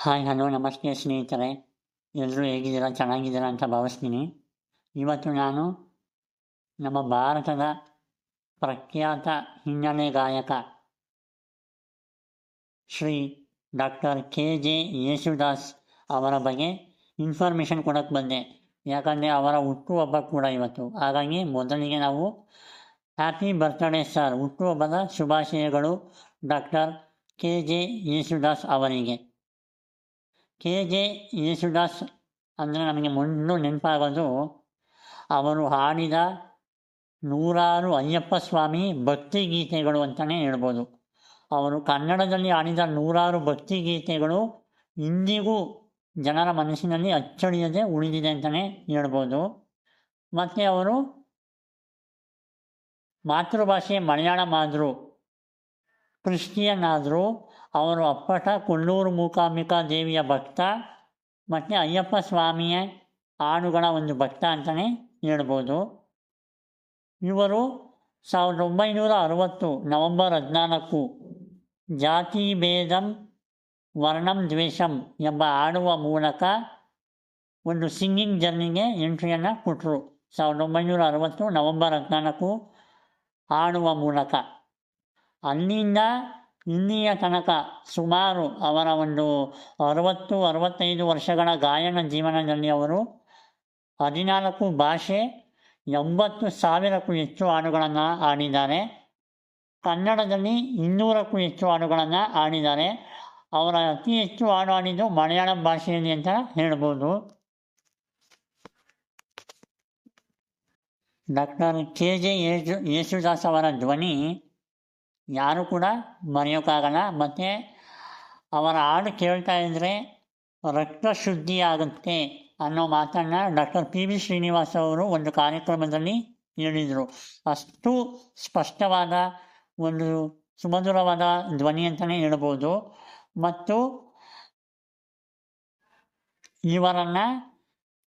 Hi, hello, ನಮಸ್ತೆ ಸ್ನೇಹಿತರೆ. ಎಲ್ಲರೂ ಹೇಗಿದ್ದೀರಾ? ಚೆನ್ನಾಗಿದ್ದೀರಾ ಅಂತ ಭಾವಿಸ್ತೀನಿ. ಇವತ್ತು ನಾನು ನಮ್ಮ ಭಾರತದ ಪ್ರಖ್ಯಾತ ಹಿನ್ನೆಲೆ ಗಾಯಕ Shri doctor K J Yesudas ಅವರ ಬಗ್ಗೆ ಇನ್ಫಾರ್ಮೇಷನ್ ಕೊಡೋಕ್ಕೆ ಬಂದೆ. ಯಾಕಂದರೆ ಅವರ ಹುಟ್ಟುಹಬ್ಬ ಕೂಡ ಇವತ್ತು. ಹಾಗಾಗಿ ಮೊದಲಿಗೆ ನಾವು ಹ್ಯಾಪಿ ಬರ್ತ್ಡೇ ಸರ್ ಹುಟ್ಟುಹಬ್ಬದ ಶುಭಾಶಯಗಳು ಡಾಕ್ಟರ್ ಕೆ ಜೆ ಯೇಸುದಾಸ್ ಅವರಿಗೆ. ಕೆ ಜೆ ಯೇಸುದಾಸ್ ಅಂದರೆ ನಮಗೆ ಮೊದಲು ನೆನಪಾಗೋದು ಅವರು ಹಾಡಿದ ನೂರಾರು ಅಯ್ಯಪ್ಪ ಸ್ವಾಮಿ ಭಕ್ತಿ ಗೀತೆಗಳು ಅಂತಲೇ ಹೇಳ್ಬೋದು. ಅವರು ಕನ್ನಡದಲ್ಲಿ ಹಾಡಿದ ನೂರಾರು ಭಕ್ತಿ ಗೀತೆಗಳು ಇಂದಿಗೂ ಜನರ ಮನಸ್ಸಿನಲ್ಲಿ ಅಚ್ಚಳಿಯದೆ ಉಳಿದಿದೆ ಅಂತಲೇ ಹೇಳ್ಬೋದು. ಮತ್ತು ಅವರು ಮಾತೃಭಾಷೆ ಮಲಯಾಳಂ ಆದರೂ ಕ್ರಿಶ್ಚಿಯನ್ ಆದರೂ ಅವರು ಅಪ್ಪಟ ಕುಳ್ಳೂರು ಮೂಕಾಂಬಿಕಾ ದೇವಿಯ ಭಕ್ತ, ಮತ್ತು ಅಯ್ಯಪ್ಪ ಸ್ವಾಮಿಯ ಹಾಡುಗಳ ಒಂದು ಭಕ್ತ ಅಂತಲೇ ಹೇಳ್ಬೋದು. ಇವರು ಸಾವಿರದ ಒಂಬೈನೂರ ಅರವತ್ತು ನವಂಬರ್ ಹದಿನಾಲ್ಕು, ಜಾತಿ ಭೇದಂ ವರ್ಣಂ ದ್ವೇಷಂ ಎಂಬ ಹಾಡುವ ಮೂಲಕ ಒಂದು ಸಿಂಗಿಂಗ್ ಜರ್ನಿಗೆ ಎಂಟ್ರಿಯನ್ನು ಕೊಟ್ಟರು ಸಾವಿರದ ಒಂಬೈನೂರ ಅರವತ್ತು ನವಂಬರ್ ಹದಿನಾಲ್ಕು ಹಾಡುವ ಮೂಲಕ. ಅಲ್ಲಿಂದ ಇಲ್ಲಿಯ ತನಕ ಸುಮಾರು ಅವರ ಒಂದು ಅರವತ್ತು, ಅರವತ್ತೈದು ವರ್ಷಗಳ ಗಾಯನ ಜೀವನದಲ್ಲಿ ಅವರು ಹದಿನಾಲ್ಕು ಭಾಷೆ, ಎಂಬತ್ತು ಸಾವಿರಕ್ಕೂ ಹೆಚ್ಚು ಹಾಡುಗಳನ್ನು ಆಡಿದ್ದಾರೆ ಕನ್ನಡದಲ್ಲಿ ಇನ್ನೂರಕ್ಕೂ ಹೆಚ್ಚು ಹಾಡುಗಳನ್ನು ಆಡಿದ್ದಾರೆ ಅವರ ಅತಿ ಹೆಚ್ಚು ಹಾಡು ಹಾಡಿದ್ದು ಮಲಯಾಳಂ ಭಾಷೆಯಲ್ಲಿ ಅಂತ ಹೇಳ್ಬೋದು. Doctor K J Yesu Yesudas ಅವರ ಧ್ವನಿ ಯಾರು ಕೂಡ ಮರೆಯೋಕ್ಕಾಗಲ್ಲ. ಮತ್ತು ಅವರ ಹಾಡು ಕೇಳ್ತಾ ಇದ್ದರೆ ರಕ್ತ ಶುದ್ಧಿ ಆಗುತ್ತೆ ಅನ್ನೋ ಮಾತನ್ನು ಡಾಕ್ಟರ್ ಪಿ ವಿ ಶ್ರೀನಿವಾಸ್ ಅವರು ಒಂದು ಕಾರ್ಯಕ್ರಮದಲ್ಲಿ ಹೇಳಿದರು. ಅಷ್ಟು ಸ್ಪಷ್ಟವಾದ ಒಂದು ಸುಮಧುರವಾದ ಧ್ವನಿ ಅಂತಲೇ ಹೇಳ್ಬೋದು. ಮತ್ತು ಇವರನ್ನು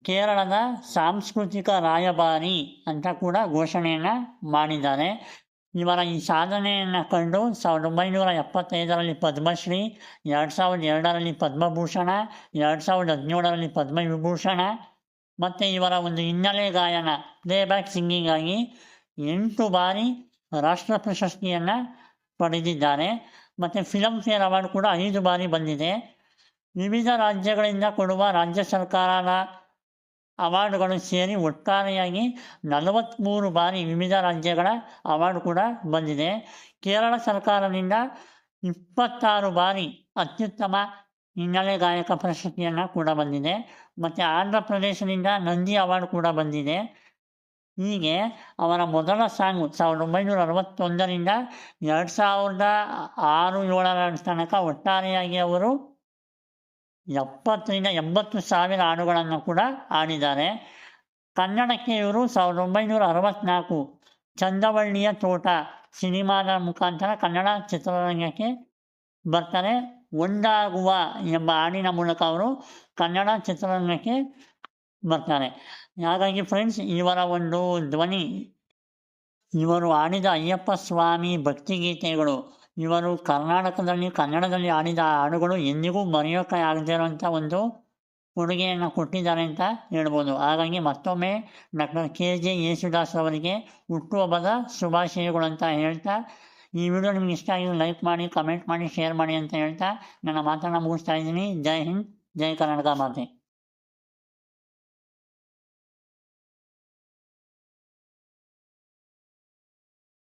ಕೇರಳದ ಸಾಂಸ್ಕೃತಿಕ ರಾಯಭಾರಿ ಅಂತ ಕೂಡ ಘೋಷಣೆಯನ್ನು ಮಾಡಿದ್ದಾರೆ. ಇವರ ಈ ಸಾಧನೆಯನ್ನು ಕಂಡು ಸಾವಿರದ ಒಂಬೈನೂರ ಎಪ್ಪತ್ತೈದರಲ್ಲಿ ಪದ್ಮಶ್ರೀ, ಎರಡು ಸಾವಿರದ ಎರಡರಲ್ಲಿ ಪದ್ಮಭೂಷಣ, ಎರಡು ಸಾವಿರದ ಹದಿನೇಳರಲ್ಲಿ ಪದ್ಮವಿಭೂಷಣ ಮತ್ತು ಇವರ ಒಂದು ಹಿನ್ನೆಲೆ ಗಾಯನ ಪ್ಲೇಬ್ಯಾಕ್ ಸಿಂಗಿಂಗಾಗಿ ಎಂಟು ಬಾರಿ ರಾಷ್ಟ್ರ ಪ್ರಶಸ್ತಿಯನ್ನು ಪಡೆದಿದ್ದಾರೆ. ಮತ್ತು ಫಿಲಮ್ ಫೇರ್ ಅವಾರ್ಡ್ ಕೂಡ ಐದು ಬಾರಿ ಬಂದಿದೆ. ವಿವಿಧ ರಾಜ್ಯಗಳಿಂದ ಕೊಡುವ ರಾಜ್ಯ ಸರ್ಕಾರದ ಅವಾರ್ಡ್ಗಳು ಸೇರಿ ಒಟ್ಟಾರೆಯಾಗಿ ನಲವತ್ತ್ಮೂರು ಬಾರಿ ವಿವಿಧ ರಾಜ್ಯಗಳ ಅವಾರ್ಡ್ ಕೂಡ ಬಂದಿದೆ. ಕೇರಳ ಸರ್ಕಾರದಿಂದ ಇಪ್ಪತ್ತಾರು ಬಾರಿ ಅತ್ಯುತ್ತಮ ಹಿನ್ನೆಲೆ ಗಾಯಕ ಪ್ರಶಸ್ತಿಯನ್ನು ಕೂಡ ಬಂದಿದೆ. ಮತ್ತು ಆಂಧ್ರ ಪ್ರದೇಶದಿಂದ ನಂದಿ ಅವಾರ್ಡ್ ಕೂಡ ಬಂದಿದೆ. ಹೀಗೆ ಅವರ ಮೊದಲ ಸಾಂಗ್ ಸಾವಿರದ ಒಂಬೈನೂರ ಅರವತ್ತೊಂದರಿಂದ ಎರಡು ಸಾವಿರದ ಆರು ಏಳರ ತನಕ ಒಟ್ಟಾರೆಯಾಗಿ ಅವರು ಎಪ್ಪತ್ತರಿಂದ ಎಂಬತ್ತು ಸಾವಿರ ಹಾಡುಗಳನ್ನು ಕೂಡ ಹಾಡಿದ್ದಾರೆ ಕನ್ನಡಕ್ಕೆ ಇವರು ಸಾವಿರದ ಒಂಬೈನೂರ ಅರವತ್ತ್ನಾಲ್ಕು ಚಂದವಳ್ಳಿಯ ತೋಟ ಸಿನಿಮಾದ ಮುಖಾಂತರ ಕನ್ನಡ ಚಿತ್ರರಂಗಕ್ಕೆ ಬರ್ತಾರೆ. ಒಂದಾಗುವ ಎಂಬ ಹಾಡಿನ ಮೂಲಕ ಅವರು ಕನ್ನಡ ಚಿತ್ರರಂಗಕ್ಕೆ ಬರ್ತಾರೆ. ಹಾಗಾಗಿ ಫ್ರೆಂಡ್ಸ್, ಇವರ ಒಂದು ಧ್ವನಿ, ಇವರು ಆಡಿದ ಅಯ್ಯಪ್ಪ ಸ್ವಾಮಿ ಭಕ್ತಿಗೀತೆಗಳು ಇವರು ಕರ್ನಾಟಕದಲ್ಲಿ, ಕನ್ನಡದಲ್ಲಿ ಆಡಿದ ಹಾಡುಗಳು ಎಂದಿಗೂ ಮರೆಯೋಕೆ ಆಗದೇ ಇರುವಂಥ ಒಂದು ಕೊಡುಗೆಯನ್ನು ಕೊಟ್ಟಿದ್ದಾರೆ ಅಂತ ಹೇಳ್ಬೋದು. ಹಾಗಾಗಿ ಮತ್ತೊಮ್ಮೆ ಡಾಕ್ಟರ್ ಕೆ ಜೆ ಯೇಸುದಾಸ್ ಅವರಿಗೆ ಹುಟ್ಟುಹಬ್ಬದ ಶುಭಾಶಯಗಳು ಅಂತ ಹೇಳ್ತಾ, ಈ ವಿಡಿಯೋ ನಿಮ್ಗೆ ಇಷ್ಟ ಆಗಿದ್ರೆ ಲೈಕ್ ಮಾಡಿ, ಕಮೆಂಟ್ ಮಾಡಿ, ಶೇರ್ ಮಾಡಿ ಅಂತ ಹೇಳ್ತಾ, ನನ್ನ ಮಾತನ್ನು ಮುಗಿಸ್ತಾ ಇದ್ದೀನಿ. ಜೈ ಹಿಂದ್, ಜೈ ಕರ್ನಾಟಕ ಮಾತೆ.